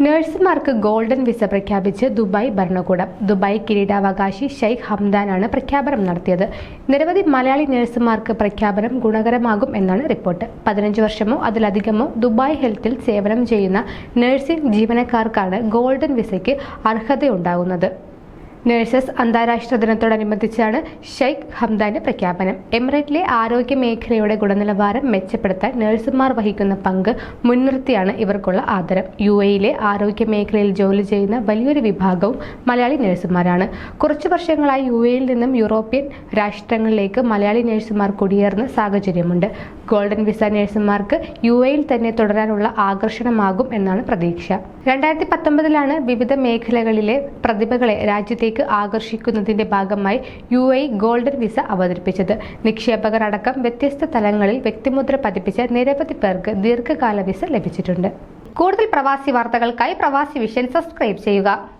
നഴ്സുമാർക്ക് golden visa പ്രഖ്യാപിച്ച് Dubai ഭരണകൂടം. Dubai കിരീടാവകാശി ഷെയ്ഖ് ഹംദാനാണ് പ്രഖ്യാപനം നടത്തിയത്. നിരവധി മലയാളി നഴ്സുമാർക്ക് പ്രഖ്യാപനം ഗുണകരമാകും എന്നാണ് റിപ്പോർട്ട്. പതിനഞ്ച് വർഷമോ അതിലധികമോ ദുബായ് ഹെൽത്തിൽ സേവനം ചെയ്യുന്ന നഴ്സിംഗ് ജീവനക്കാർക്കാണ് ഗോൾഡൻ വിസയ്ക്ക് അർഹതയുണ്ടാകുന്നത്. നഴ്സസ് അന്താരാഷ്ട്ര ദിനത്തോടനുബന്ധിച്ചാണ് ഷെയ്ഖ് ഹംദാന്റെ പ്രഖ്യാപനം. എമിറേറ്റിലെ ആരോഗ്യ മേഖലയുടെ ഗുണനിലവാരം മെച്ചപ്പെടുത്താൻ നഴ്സുമാർ വഹിക്കുന്ന പങ്ക് മുൻനിർത്തിയാണ് ഇവർക്കുള്ള ആദരം. യു എയിലെ ആരോഗ്യ മേഖലയിൽ ജോലി ചെയ്യുന്ന വലിയൊരു വിഭാഗവും മലയാളി നഴ്സുമാരാണ്. കുറച്ചു വർഷങ്ങളായി യു എയിൽ നിന്നും യൂറോപ്യൻ രാഷ്ട്രങ്ങളിലേക്ക് മലയാളി നഴ്സുമാർ കുടിയേറുന്ന സാഹചര്യമുണ്ട്. ഗോൾഡൻ വിസ നഴ്സുമാർക്ക് യു എയിൽ തന്നെ തുടരാനുള്ള ആകർഷണമാകും എന്നാണ് പ്രതീക്ഷ. രണ്ടായിരത്തി പത്തൊമ്പതിലാണ് വിവിധ മേഖലകളിലെ പ്രതിഭകളെ രാജ്യത്തേക്ക് ആകർഷിക്കുന്നതിന്റെ ഭാഗമായി യു എ ഗോൾഡൻ വിസ അവതരിപ്പിച്ചത്. നിക്ഷേപകർ അടക്കം വ്യത്യസ്ത തലങ്ങളിൽ വ്യക്തിമുദ്ര പതിപ്പിച്ച നിരവധി പേർക്ക് ദീർഘകാല വിസ ലഭിച്ചിട്ടുണ്ട്. കൂടുതൽ പ്രവാസി വാർത്തകൾക്കായി പ്രവാസി വിഷൻ സബ്സ്ക്രൈബ് ചെയ്യുക.